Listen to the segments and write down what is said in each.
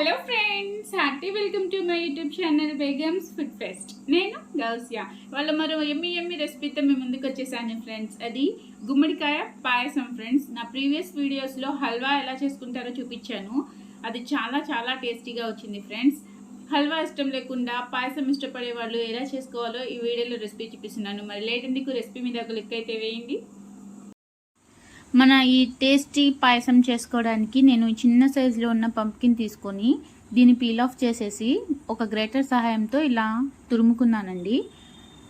Hello friends happy welcome to my YouTube channel Begum's food fest నేను గౌసియా. వాళ్ళ మరో ఎమ్మి ఎమ్మి రెసిపీతో మేము ముందుకు వచ్చేసాను ఫ్రెండ్స్ అది గుమ్మడికాయ పాయసం ఫ్రెండ్స్ నా ప్రీవియస్ వీడియోస్లో హల్వా ఎలా చేసుకుంటారో చూపించాను. అది చాలా చాలా టేస్టీగా వచ్చింది ఫ్రెండ్స్ హల్వా ఇష్టం లేకుండా పాయసం ఇష్టపడే వాళ్ళు ఎలా చేసుకోవాలో ఈ వీడియోలో రెసిపీ చూపిస్తున్నాను. మరి లేట్ ఎందుకు? రెసిపీ మీద ఒక లిక్ అయితే వేయండి. మన ఈ టేస్టీ పాయసం చేసుకోవడానికి నేను చిన్న సైజులో ఉన్న పంప్కిన్ తీసుకొని దీన్ని పీల్ ఆఫ్ చేసేసి ఒక గ్రేటర్ సహాయంతో ఇలా తురుముకున్నానండి.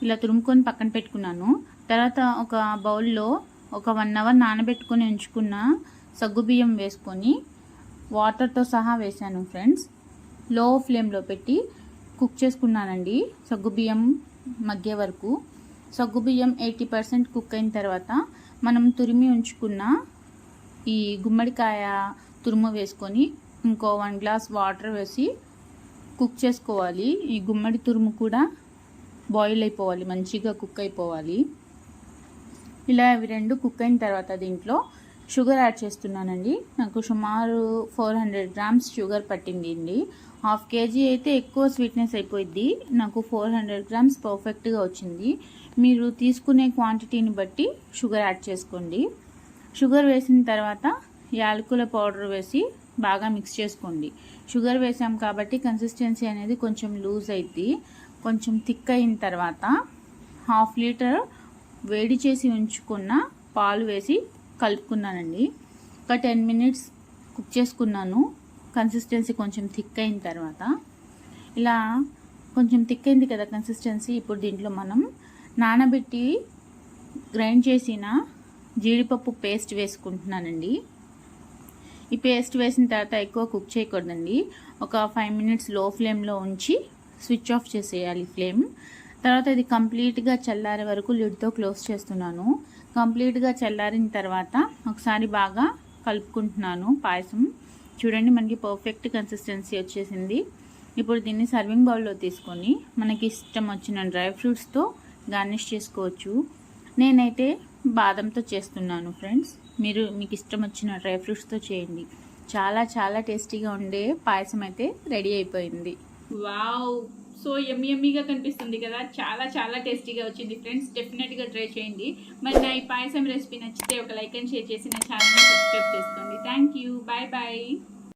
ఇలా తురుముకొని పక్కన పెట్టుకున్నాను. తర్వాత ఒక బౌల్లో ఒక వన్ అవర్ నానబెట్టుకొని ఉంచుకున్న సగ్గుబియ్యం వేసుకొని వాటర్తో సహా వేసాను ఫ్రెండ్స్. లో ఫ్లేమ్లో పెట్టి కుక్ చేసుకున్నానండి సగ్గుబియ్యం మగ్గే వరకు. సగ్గుబియ్యం ఎయిటీ పర్సెంట్ కుక్ అయిన తర్వాత మనం తురిమి ఉంచుకున్న ఈ గుమ్మడికాయ తురుము వేసుకొని ఇంకో వన్ గ్లాస్ వాటర్ వేసి కుక్ చేసుకోవాలి. ఈ గుమ్మడి తురుము కూడా బాయిల్ అయిపోవాలి మంచిగా కుక్ అయిపోవాలి. ఇలా ఇవి రెండు కుక్ అయిన తర్వాత దీంట్లో షుగర్ యాడ్ చేస్తున్నానండి. నాకు సుమారు ఫోర్ హండ్రెడ్ గ్రామ్స్ షుగర్ పట్టింది అండి. హాఫ్ కేజీ అయితే ఎక్కువ స్వీట్నెస్ అయిపోయింది నాకు ఫోర్ హండ్రెడ్ గ్రామ్స్ పర్ఫెక్ట్గా వచ్చింది. మీరు తీసుకునే క్వాంటిటీని బట్టి షుగర్ యాడ్ చేసుకోండి. షుగర్ వేసిన తర్వాత యాలకుల పౌడర్ వేసి బాగా మిక్స్ చేసుకోండి. షుగర్ వేసాం కాబట్టి కన్సిస్టెన్సీ అనేది కొంచెం లూజ్ అయింది కొంచెం థిక్ అయిన తర్వాత హాఫ్ లీటర్ వేడి చేసి ఉంచుకున్న పాలు వేసి కలుపుకున్నానండి. ఒక టెన్ మినిట్స్ కుక్ చేసుకున్నాను. కన్సిస్టెన్సీ కొంచెం థిక్ అయిన తర్వాత. ఇలా కొంచెం థిక్ అయింది కదా కన్సిస్టెన్సీ ఇప్పుడు దీంట్లో మనం నానబెట్టి గ్రైండ్ చేసిన జీడిపప్పు పేస్ట్ వేసుకుంటున్నానండి. ఈ పేస్ట్ వేసిన తర్వాత ఎక్కువ కుక్ చేయకూడదండి. ఒక ఫైవ్ మినిట్స్లో ఫ్లేమ్లో ఉంచి స్విచ్ ఆఫ్ చేసేయాలి ఫ్లేమ్. తర్వాత ఇది కంప్లీట్గా చల్లారే వరకు లిడ్తో క్లోజ్ చేస్తున్నాను. కంప్లీట్గా చల్లారిన తర్వాత ఒకసారి బాగా కలుపుకుంటున్నాను పాయసం. చూడండి మనకి పర్ఫెక్ట్ కన్సిస్టెన్సీ వచ్చేసింది. ఇప్పుడు దీన్ని సర్వింగ్ బౌల్లో తీసుకొని మనకి ఇష్టం వచ్చిన డ్రై ఫ్రూట్స్తో గార్నిష్ చేసుకోవచ్చు. నేనైతే బాదంతో చేస్తున్నాను ఫ్రెండ్స్. మీరు మీకు ఇష్టం వచ్చిన డ్రై ఫ్రూట్స్తో చేయండి. చాలా చాలా టేస్టీగా ఉండే పాయసం అయితే రెడీ అయిపోయింది. వావ్! సో ఎమ్మి ఎమ్మిగా కనిపిస్తుంది కదా? చాలా చాలా టేస్టీగా వచ్చింది ఫ్రెండ్స్. డెఫినెట్గా ట్రై చేయండి. మరి నా ఈ పాయసం రెసిపీ నచ్చితే ఒక లైక్ అండ్ షేర్ చేసి నా ఛానల్ని సబ్స్క్రైబ్ చేసుకోండి. Thank you. Bye bye.